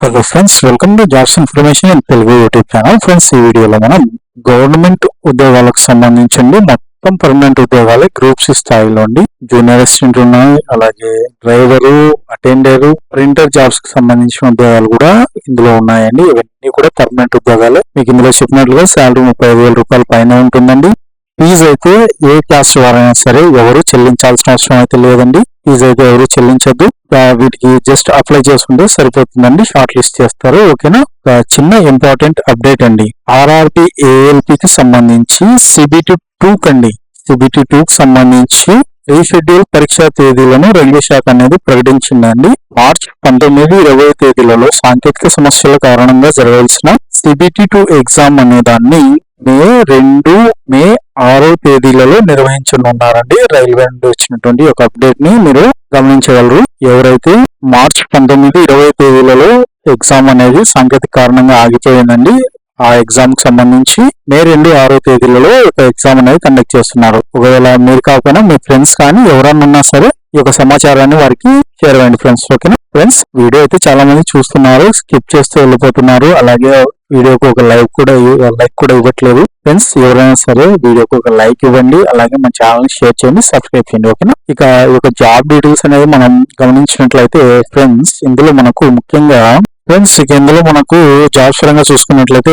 Hello friends welcome to jobs information and Telugu YouTube channel friends ఈ వీడియోలో మనం government ఉద్యోగాలకు సంబంధించండి మొత్తం పర్మనెంట్ ఉద్యోగాలే గ్రూప్స్ స్థాయిలో అండి జూనియర్ అసిస్టెంట్ ఉన్నాయి. అలాగే డ్రైవరు అటెండర్ ప్రింటర్ జాబ్స్కి సంబంధించిన ఉద్యోగాలు కూడా ఇందులో ఉన్నాయండి. ఇవన్నీ కూడా పర్మనెంట్ ఉద్యోగాలే. మీకు ఇందులో చెప్పినట్లుగా శాలరీ ముప్పై వేల రూపాయల పైన ఉంటుందండి. ఫీజు అయితే ఏ క్లాస్ వారైనా సరే ఎవరు చెల్లించాల్సిన అవసరం అయితే లేదండి. ఫీజు అయితే ఎవరు చెల్లించొద్దు. వీటికి జస్ట్ అప్లై చేసుకుంటే సరిపోతుందండి షార్ట్ లిస్ట్ చేస్తారు ఓకేనా? ఒక చిన్న ఇంపార్టెంట్ అప్డేట్ అండి. ఆర్ఆర్పి ఏఎల్పికి సంబంధించి సిబిటి టూ కండి. సిబిటి టూ సంబంధించి రీషెడ్యూల్ పరీక్షా తేదీలను రైల్వే శాఖ అనేది ప్రకటించిందండి. మార్చ్ పంతొమ్మిది ఇరవై తేదీలలో సాంకేతిక సమస్యల కారణంగా జరగాల్సిన సిబిటి టూ ఎగ్జామ్ అనే దాన్ని మే రెండు మే ఆరో తేదీలలో నిర్వహించనున్నారండి. రైల్వే నుండి వచ్చినటువంటి ఒక అప్డేట్ని మీరు గమనించగలరు. ఎవరైతే మార్చ్ పంతొమ్మిది ఇరవై తేదీలలో ఎగ్జామ్ అనేది సాంకేతిక కారణంగా ఆగిపోయిందండి ఆ ఎగ్జామ్కి సంబంధించి మే రెండు ఆరో తేదీలలో ఒక ఎగ్జామ్ అనేది కండక్ట్ చేస్తున్నారు. ఒకవేళ మీరు కాకపోయినా మీ ఫ్రెండ్స్ కానీ ఎవరన్నా ఉన్నా సరే యొక్క సమాచారాన్ని వారికి చేరవండి ఫ్రెండ్స్ ఓకేనా? ఫ్రెండ్స్ వీడియో అయితే చాలా మంది చూస్తున్నారు స్కిప్ చేస్తూ వెళ్ళిపోతున్నారు అలాగే వీడియోకి ఒక లైక్ కూడా లైక్ కూడా ఇవ్వట్లేదు. ఫ్రెండ్స్ ఎవరైనా సరే వీడియోకి ఒక లైక్ ఇవ్వండి అలాగే మన ఛానల్ షేర్ చేయండి సబ్స్క్రైబ్ చేయండి ఓకేనా? ఇక ఈ యొక్క జాబ్ డీటెయిల్స్ అనేది మనం గమనించినట్లయితే ఫ్రెండ్స్ ఇందులో మనకు ముఖ్యంగా ఫ్రెండ్స్ ఇక ఇందులో మనకు జాబ్స్ పరంగా చూసుకున్నట్లయితే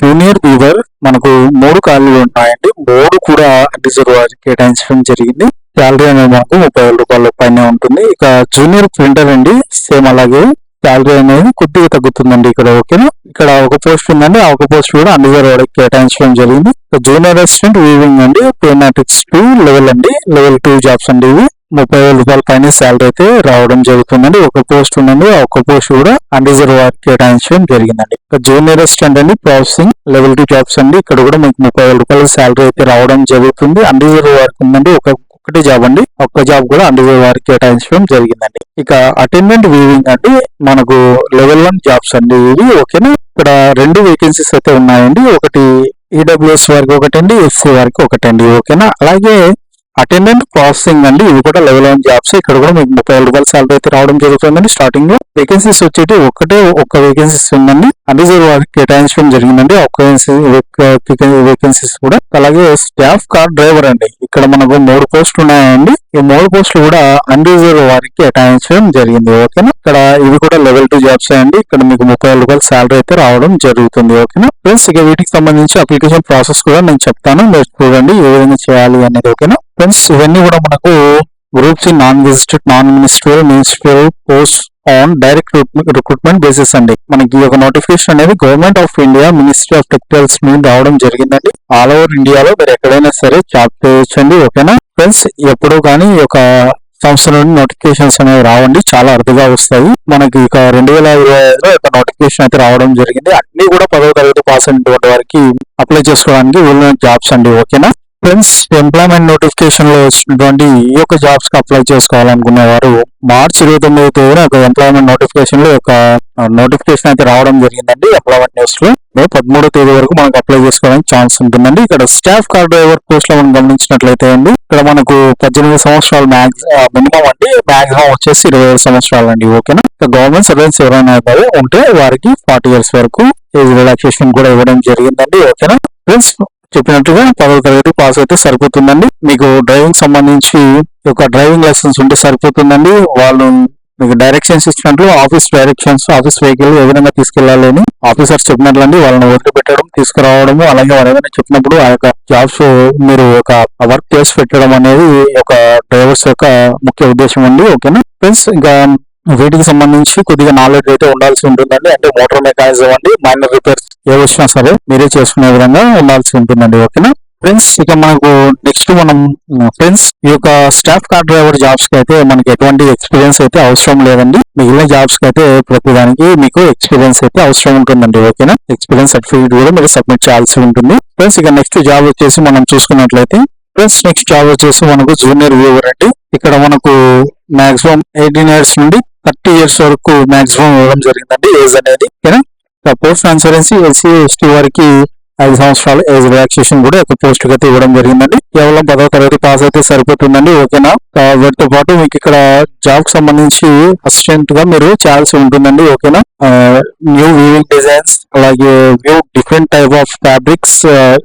జూనియర్ వీవర్ మనకు మూడు ఖాళీలు ఉన్నాయండి మూడు కూడా రిజర్వ్ కేటాయించడం జరిగింది. శాలరీ అనేది మనకు ముప్పై వేల రూపాయల పైన ఉంటుంది. ఇక జూనియర్ ప్రింటర్ అండి సేమ్ అలాగే. శాలరీ అనేది కొద్దిగా తగ్గుతుందండి ఇక్కడ ఓకేనా ఇక్కడ ఒక పోస్ట్ ఉందండి ఆ ఒక పోస్ట్ కూడా అండర్ వాడికి కేటాయించడం జరిగింది. జూనియర్ అసిస్టెంట్ వీవింగ్ అండి పేనాటిక్స్ టూ లెవెల్ అండి లెవెల్ టూ జాబ్స్ అండి ఇవి. ముప్పై వేల రూపాయల పైన శాలరీ అయితే రావడం జరుగుతుందండి. ఒక పోస్ట్ ఉందండి ఆ ఒక పోస్ట్ కూడా అన్రిజర్వ్ కేటాయించడం జరిగిందండి. జూనియర్ అసిస్టెంట్ అండి ప్రాసెసింగ్ లెవెల్ టూ జాబ్స్ అండి. ఇక్కడ కూడా మీకు ముప్పై వేల రూపాయల శాలరీ అయితే రావడం జరుగుతుంది. అన్రిజర్వ్ వర్క్ ఉందండి ఒక ఒకటి జాబ్ అండి. ఒక్క జాబ్ కూడా అన్రిజర్వ్ వారికి కేటాయించడం జరిగిందండి. ఇక అటెండెంట్ వీవింగ్ అంటే మనకు లెవెల్ వన్ జాబ్స్ అండి ఇవి. ఓకేనా? ఇక్కడ రెండు వేకెన్సీస్ అయితే ఉన్నాయండి. ఒకటి ఈడబ్ల్యూఎస్ వారికి ఒకటండి ఎస్సీ వారికి ఒకటండి. ఓకేనా? అలాగే అటెండెంట్ ప్రాసెసింగ్ అండి. ఇవి కూడా లెవెల్ వన్ జాబ్స్ ఇక్కడ కూడా మీకు ముప్పై వేల రూపాయల సాలరీ అయితే రావడం జరుగుతుందండి స్టార్టింగ్లో. వేకెన్సీస్ వచ్చేటి ఒకటే ఒక్క వేకెన్సీస్ ఉందండి. అన్రిజర్వ్ వారికి కేటాయించడం జరిగిందండి. ఒక్క వేకెన్సీస్ కూడా. అలాగే స్టాఫ్ కార్ డ్రైవర్ అండి. ఇక్కడ మనకు మూడు పోస్టులు ఉన్నాయండి. ఈ మూడు పోస్టులు కూడా అన్రిజర్వ్ వారికి కేటాయించడం జరిగింది. ఓకేనా? ఇక్కడ ఇవి కూడా లెవెల్ టూ జాబ్స్ అండి. ఇక్కడ మీకు ముప్పై వేల రూపాయల సాలరీ అయితే రావడం జరుగుతుంది. ఓకేనా? ఫ్రెండ్స్ ఇక వీటికి సంబంధించి అప్లికేషన్ ప్రాసెస్ కూడా నేను చెప్తాను. మీరు చూడండి ఏ విధంగా చేయాలి అనేది. ఓకేనా? ఫ్రెండ్స్ ఇవన్నీ కూడా మనకు groups in non gazetted non ministerial ministerial post on direct recruitment basis అండి. మనకి ఈ యొక్క నోటిఫికేషన్ అనేది government of India ministry of textiles నుండి రావడం జరిగిందండి. ఆల్ ఓవర్ ఇండియాలో మీరు ఎక్కడైనా సరే జాబ్ చేయొచ్చండి ఓకేనా? ఫ్రెండ్స్ ఎప్పుడు కానీ ఈ యొక్క సంస్థ నుండి నోటిఫికేషన్స్ అనేవి రావండి. చాలా అరుదుగా వస్తాయి. మనకి ఇక రెండు వేల ఇరవై ఐదులో ఒక నోటిఫికేషన్ అయితే రావడం జరిగింది. అన్ని కూడా పదవ తరగతి పాస్ అయినటువంటి వారికి అప్లై చేసుకోవడానికి వీళ్ళ జాబ్స్ అండి ఓకేనా? ఫ్రెండ్స్ ఎంప్లాయ్మెంట్ నోటిఫికేషన్లో వచ్చినటువంటి ఈ యొక్క జాబ్స్కి అప్లై చేసుకోవాలనుకునే వారు మార్చ్ ఇరవై తొమ్మిది తేదీన ఒక ఎంప్లాయ్మెంట్ నోటిఫికేషన్లో ఒక నోటిఫికేషన్ అయితే రావడం జరిగిందండి. ఎంప్లాయ్మెంట్ న్యూస్లో పదమూడో తేదీ వరకు మనకు అప్లై చేసుకోవడానికి ఛాన్స్ ఉంటుందండి. ఇక్కడ స్టాఫ్ కార్ డ్రైవర్ పోస్ట్లో మనం గమనించినట్లయితే అండి ఇక్కడ మనకు పద్దెనిమిది సంవత్సరాలు మ్యాక్స్ మినిమం అండి. మాక్సిమం వచ్చేసి ఇరవై ఐదు సంవత్సరాలు అండి ఓకేనా గవర్నమెంట్ సర్వెన్స్ ఎవరైనా సరే ఉంటే వారికి ఫార్టీ ఇయర్స్ వరకు ఏజ్ రిలాక్సేషన్ కూడా ఇవ్వడం జరిగిందండి ఓకేనా ఫ్రెండ్స్ చెప్పినట్టుగా పదవ తరగతి పాస్ అయితే సరిపోతుందండి. మీకు డ్రైవింగ్ సంబంధించి ఒక డ్రైవింగ్ లైసెన్స్ ఉంటే సరిపోతుందండి. వాళ్ళు మీకు డైరెక్షన్స్ ఇచ్చినట్లు ఆఫీస్ డైరెక్షన్స్ ఆఫీస్ వెహికల్ ఏ విధంగా తీసుకెళ్ళాలి అని ఆఫీసర్స్ చెప్పినట్లండి. వాళ్ళని వదిలిపెట్టడం తీసుకురావడము అలాగే వాళ్ళు చెప్పినప్పుడు ఆ యొక్క జాబ్స్ మీరు ఒక వర్క్ చేసి పెట్టడం అనేది ఒక డ్రైవర్స్ యొక్క ముఖ్య ఉద్దేశం అండి. ఓకేనా? ఫ్రెండ్స్ ఇంకా వీటికి సంబంధించి కొద్దిగా నాలెడ్జ్ అయితే ఉండాల్సి ఉంటుందండి. అంటే మోటార్ మెకానిజం అండి మైనర్ రిపేర్స్ ఏ వచ్చినా సరే మీరే చేసుకునే విధంగా ఉండాల్సి ఉంటుందండి ఓకేనా? ఫ్రెండ్స్ ఇక మనకు నెక్స్ట్ మనం ఫ్రెండ్స్ ఈ యొక్క స్టాఫ్ కార్ డ్రైవర్ జాబ్స్కి అయితే మనకి ఎటువంటి ఎక్స్పీరియన్స్ అయితే అవసరం లేదండి. మిగిలిన జాబ్స్కి అయితే ప్రతిదానికి మీకు ఎక్స్పీరియన్స్ అయితే అవసరం ఉంటుందండి ఓకేనా? ఎక్స్పీరియన్స్ సర్టిఫికేట్ కూడా మీరు సబ్మిట్ చేయాల్సి ఉంటుంది. ఫ్రెండ్స్ ఇక నెక్స్ట్ జాబ్ వచ్చేసి మనం చూసుకున్నట్లయితే ఫ్రెండ్స్ నెక్స్ట్ జాబ్ వచ్చేసి మనకు జూనియర్ వ్యూవర్ అండి. ఇక్కడ మనకు మాక్సిమం ఎయిటీన్ ఇయర్స్ నుండి థర్టీ ఇయర్స్ వరకు మాక్సిమం ఇవ్వడం జరిగిందండి ఏజ్ అనేది. ఓకేనా? పోస్ట్ ట్రాన్స్పరెన్సీ ఎస్సీ ఎస్టీ వారికి ఐదు సంవత్సరాలు ఏజ్ రిలాక్సేషన్ కూడా ఒక పోస్ట్ అయితే ఇవ్వడం జరిగిందండి. కేవలం పదవ తరగతి పాస్ అయితే సరిపోతుందండి ఓకేనా? వీటితో పాటు మీకు ఇక్కడ జాబ్కి సంబంధించి అసిస్టెంట్గా మీరు చేయాల్సి ఉంటుందండి ఓకేనా? న్యూ వీవింగ్ డిజైన్స్ అలాగే view different type of fabrics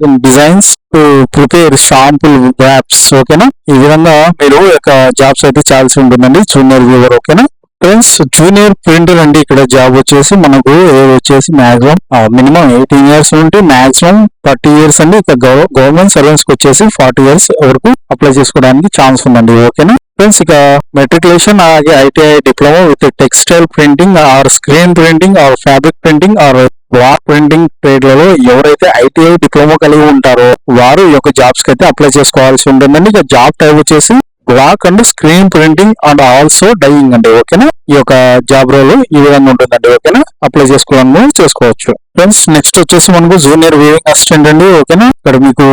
in designs to prepare sample wraps ఓకేనా? ఈ విధంగా మీరు యొక్క జాబ్స్ అయితే చేయాల్సి ఉంటుందండి జూనియర్ వ్యూవర్ ఓకేనా? ఫ్రెండ్స్ జూనియర్ ప్రింటర్ అండి ఇక్కడ జాబ్ వచ్చేసి మనకు ఏజ్ వచ్చేసి మాక్సిమం మినిమం ఎయిటీన్ ఇయర్స్ నుండి మాక్సిమం థర్టీ ఇయర్స్ అండి. ఇక గవర్నమెంట్ సర్వెన్స్కి వచ్చేసి ఫార్టీ ఇయర్స్ వరకు అప్లై చేసుకోవడానికి ఛాన్స్ ఉందండి. ఓకేనా ఫ్రెండ్స్ ఇక మెట్రికులేషన్ అలాగే ITI diploma with textile printing or screen printing or fabric printing or warp printing ట్రేడ్లలో ఎవరైతే ఐటీఐ డిప్లొమా కలిగి ఉంటారో వారు ఈ యొక్క జాబ్స్కి అయితే అప్లై చేసుకోవాల్సి ఉంటుందండి. ఇక జాబ్ టైప్ వచ్చేసి block and screen printing and also dyeing అండి ఓకేనా ఈ యొక్క జాబ్ రోల్ ఈ విధంగా ఉంటుందండి ఓకేనా అప్లై చేసుకోవాలని చేసుకోవచ్చు. ఫ్రెండ్స్ నెక్స్ట్ వచ్చేసి మనకు జూనియర్ వీవింగ్ అసిస్టెంట్ అండి ఓకేనా ఇక్కడ మీకు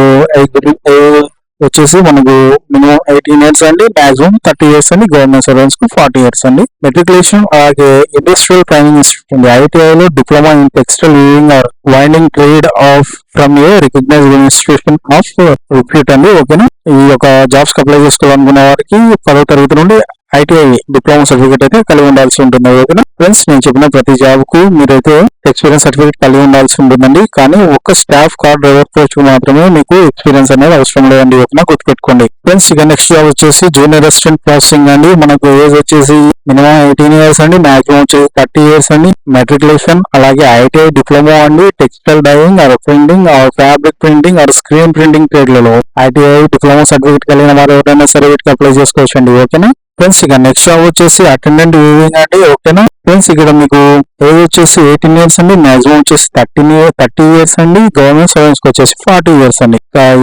వచ్చేసి మనకు మినిమం ఎయిటీన్ ఇయర్స్ అండి మాక్సిమం థర్టీ ఇయర్స్ అండి గవర్నమెంట్ సర్వెంట్స్కు ఫార్టీ ఇయర్స్ అండి. మెట్రికులేషన్ అలాగే ఇండస్ట్రియల్ ట్రైనింగ్ ఇన్స్టిట్యూట్ ఉంది ఐటీఐ లో diploma in textile weaving or winding trade of from a recognized institution of recruit అండి ఓకేనా ఈ యొక్క జాబ్స్కి అప్లై చేసుకోవాలనుకున్న వారికి పదో తరగతి నుండి ఐటీఐ డిప్లొమా సర్టిఫికేట్ అయితే కలిగి ఉండాల్సి ఉంటుంది. ఓకేనా? ఫ్రెండ్స్ నేను చెప్పిన ప్రతి జాబ్కు మీరైతే ఎక్స్పీరియన్స్ సర్టిఫికేట్ కలిగి ఉండాల్సి ఉంటుందండి. కానీ ఒక్క స్టాఫ్ కార్ డ్రైవర్ పోస్ట్ మాత్రమే మీకు ఎక్స్పీరియన్స్ అనేది అవసరం లేదండి. ఓకేనా? గుర్తుపెట్టుకోండి. ఫ్రెండ్స్ ఇక నెక్స్ట్ జాబ్ వచ్చేసి జూనియర్ అసిస్టెంట్ ప్రాసెసింగ్ అండి. మనకు ఏజ్ వచ్చేసి మినిమం ఎయిటీన్ ఇయర్స్ అండి. మాక్సిమం వచ్చేసి థర్టీ ఇయర్స్ అండి. మెట్రికులేషన్ అలాగే ఐటీఐ డిప్లొమా అండి. Textile dyeing or printing or fabric printing or screen printing ట్రేడ్లలో ITI diploma certificate కలిగిన వారు ఎవరైనా సరే వీటికి అప్లై చేసుకోవచ్చు అండి ఓకేనా? ఫ్రెండ్స్ ఇక నెక్స్ట్ జాబ్ వచ్చేసి అటెండెంట్ వివింగ్ అండి ఓకేనా ఫ్రెండ్స్ ఇక్కడ మీకు ఏజ్ వచ్చేసి ఎయిటీన్ ఇయర్స్ అండి మాక్సిమం వచ్చేసి థర్టీన్ థర్టీ ఇయర్స్ అండి గవర్నమెంట్ సర్వెంట్స్కి వచ్చేసి ఫార్టీ ఇయర్స్ అండి.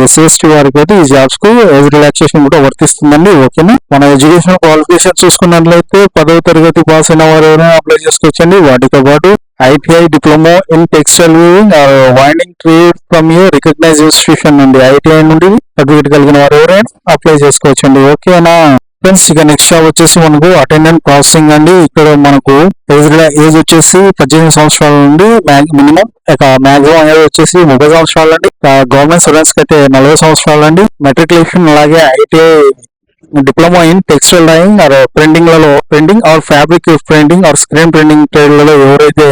ఎస్ఎస్టీ వారికి అయితే ఈ జాబ్స్కు ఏజ్ రిలాక్సేషన్ కూడా వర్తిస్తుందండి ఓకేనా మన ఎడ్యుకేషన్ క్వాలిఫికేషన్ చూసుకున్నట్లయితే పదవ తరగతి పాస్ అయిన వారు ఎవరైనా అప్లై చేసుకోవచ్చండి. వాటితో పాటు ITI diploma in textile weaving winding trade from you recognize institution నుండి ఐటీఐ నుండి సర్టిఫికేట్ కలిగిన వారు ఎవరైనా అప్లై చేసుకోవచ్చండి ఓకేనా ఫ్రెండ్స్ ఇక నెక్స్ట్ జాబ్ వచ్చేసి మనకు అటెండెంట్ ప్రాసెసింగ్ అండి. ఇక్కడ మనకు ఏజ్ ఏజ్ వచ్చేసి పద్దెనిమిది సంవత్సరాల నుండి మినిమం ఇక మాక్సిమం అనేది వచ్చేసి ముప్పై సంవత్సరాలు అండి. గవర్నమెంట్ సర్వెంట్స్కి అయితే నలభై సంవత్సరాలు అండి. మెట్రికులేషన్ అలాగే ITI diploma in textile dyeing or ప్రింటింగ్లలో printing or fabric printing or screen printing ట్రేడ్లలో ఎవరైతే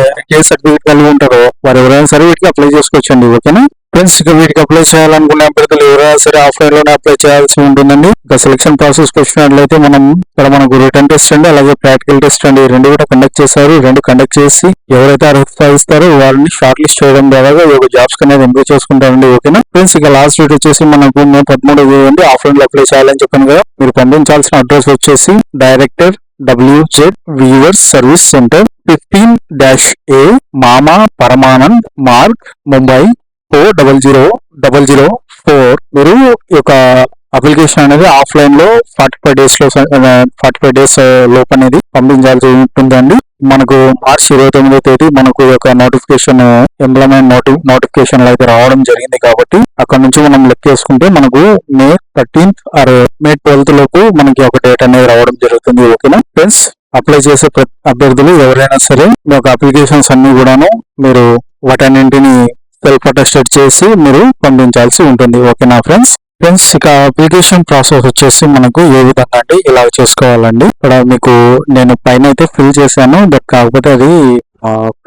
సర్టిఫికేట్ కలిగి ఉంటారో వారు ఎవరైనా సరే వీటికి అప్లై చేసుకోవచ్చండి. ఓకేనా? ఫ్రెండ్స్ ఇక వీటికి అప్లై చేయాలనుకునే అభ్యర్థులు ఎవరైనా సరే ఆఫ్లైన్లోనే అప్లై చేయాల్సి ఉంటుందండి. ఇక సెలక్షన్ ప్రాసెస్ వచ్చినట్లయితే మనం ఇక్కడ మనకు రిటర్న్ టెస్ట్ అండి అలాగే ప్రాక్టికల్ టెస్ట్ అండి. రెండు కూడా కండక్ట్ చేశారు. రెండు కండక్ట్ చేసి ఎవరైతే అర్హత సాధిస్తారో వారిని షార్ట్ లిస్ట్ చేయడం ద్వారా ఒక జాబ్స్ అనేది ఎంపిక చేసుకుంటారండి. ఓకేనా? ఫ్రెండ్స్ ఇక లాస్ట్ డేట్ వచ్చేసి మనకు మే పదమూడు అండి. ఆఫ్లైన్లో అప్లై చేయాలని చెప్పాను కదా. మీరు పంపించాల్సిన అడ్రస్ వచ్చేసి director WZ weavers service centre fifteen dash A Mama Paramanand Marg Mumbai four double zero double zero four మీరు ఈ యొక్క అప్లికేషన్ అనేది ఆఫ్లైన్లో ఫార్టీ ఫైవ్ డేస్లో ఫార్టీ ఫైవ్ డేస్ లోపు అనేది పంపించాల్సి ఉంటుందండి. మనకు మార్చ్ ఇరవై తొమ్మిదో తేదీ మనకు యొక్క నోటిఫికేషన్ ఎంప్లాయ్మెంట్ నోటి నోటిఫికేషన్ అయితే రావడం జరిగింది కాబట్టి అక్కడ నుంచి మనం లెక్కేసుకుంటే మనకు May thirteenth or May twelfth లోపు మనకి ఒక డేట్ అనేది రావడం జరుగుతుంది ఓకేనా? ఫ్రెండ్స్ అప్లై చేసే అభ్యర్థులు ఎవరైనా సరే మీ యొక్క అప్లికేషన్స్ అన్ని కూడాను మీరు వాటన్నింటిని సెల్ఫ్ అటెస్టెడ్ చేసి మీరు పంపించాల్సి ఉంటుంది. ఓకేనా ఫ్రెండ్స్ ఫ్రెండ్స్ ఇక అప్లికేషన్ ప్రాసెస్ వచ్చేసి మనకు ఏ విధంగా అండి? ఇలా చేసుకోవాలండి. ఇక్కడ మీకు నేను పైన అయితే ఫిల్ చేశాను. బట్ కాకపోతే అది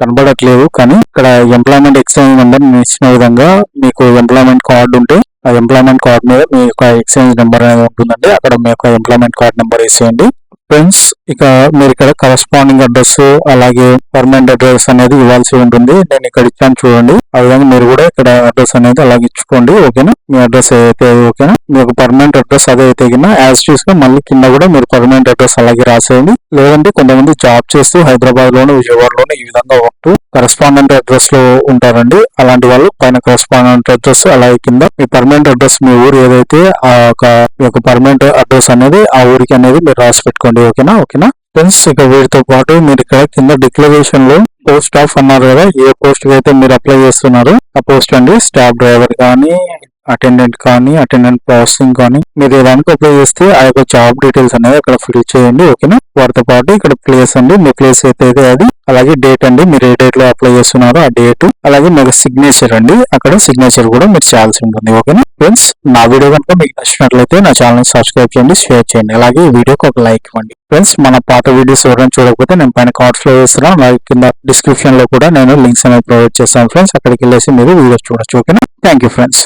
కనబడట్లేదు. కానీ ఇక్కడ ఎంప్లాయ్మెంట్ ఎక్స్చేంజ్ నెంబర్ ఇచ్చిన విధంగా మీకు ఎంప్లాయ్మెంట్ కార్డు ఉంటే ఆ ఎంప్లాయ్మెంట్ కార్డ్ మీద మీ యొక్క ఎక్స్చేంజ్ నెంబర్ అనేది ఉంటుందండి. అక్కడ మీ యొక్క ఎంప్లాయ్మెంట్ కార్డ్ నెంబర్ వేసేయండి. ఫ్రెండ్స్ ఇక మీరు ఇక్కడ కరస్పాండింగ్ అడ్రస్ అలాగే పర్మనెంట్ అడ్రస్ అనేది ఇవ్వాల్సి ఉంటుంది. నేను ఇక్కడ ఇచ్చాను చూడండి. ఆ విధంగా మీరు కూడా ఇక్కడ అడ్రస్ అనేది అలాగే ఇచ్చుకోండి ఓకేనా? మీ అడ్రస్ ఏదైతే ఓకేనా? మీ పర్మనెంట్ అడ్రస్ అదే అయితే కింద. యాజ్ చూసుకుని గా మళ్ళీ కింద కూడా మీరు పర్మనెంట్ అడ్రస్ అలాగే రాసేయండి. లేదంటే కొంతమంది జాబ్ చేస్తూ హైదరాబాద్ లోను విజయవాడలోను ఈ విధంగా ఉంటూ కరెస్పాండెంట్ అడ్రస్లో ఉంటారండి. అలాంటి వాళ్ళు పైన కరెస్పాండెంట్ అడ్రస్ అలాగే కింద మీ పర్మనెంట్ అడ్రస్ మీ ఊరు ఏదైతే ఆ యొక్క పర్మనెంట్ అడ్రస్ అనేది ఆ ఊరికి అనేది మీరు రాసి పెట్టుకోండి ఓకేనా? ఓకేనా? ఫ్రెండ్స్ ఇక వీటితో పాటు మీరు ఇక్కడ కింద డిక్లరేషన్లో పోస్ట్ ఆఫ్ అన్నారు కదా ఏ పోస్ట్ అయితే మీరు అప్లై చేస్తున్నారు ఆ పోస్ట్ అండి. స్టాఫ్ డ్రైవర్ కానీ అటెండెంట్ కానీ అటెండెంట్ ప్రాసెసింగ్ కానీ మీరు ఏదానికి అప్లై చేస్తే ఆ యొక్క జాబ్ డీటెయిల్స్ అనేది అక్కడ ఫిల్ చేయండి ఓకేనా? వాటితో పాటు ఇక్కడ ప్లేస్ అండి. మీ ప్లేస్ అయితే అది అలాగే డేట్ అండి. మీరు ఏ డేట్లో అప్లై చేస్తున్నారో ఆ డేట్ అలాగే మీకు సిగ్నేచర్ అండి. అక్కడ సిగ్నేచర్ కూడా మీరు చేయాల్సి ఉంటుంది ఓకేనా? ఫ్రెండ్స్ నా వీడియో కనుక మీకు నచ్చినట్లయితే నా ఛానల్ సబ్స్క్రైబ్ చేయండి షేర్ చేయండి అలాగే ఈ వీడియోకి ఒక లైక్ ఇవ్వండి. ఫ్రెండ్స్ మన పాత వీడియోస్ ఎవరైనా చూడకపోతే నేను పైన కార్డ్స్లో వేస్తున్నాను అలాగే కింద డిస్క్రిప్షన్లో కూడా నేను లింక్స్ అనేవి ప్రొవైడ్ చేస్తాను ఫ్రెండ్స్. అక్కడికి వెళ్ళేసి మీరు వీడియోస్ చూడొచ్చు ఓకేనా? Thank you friends.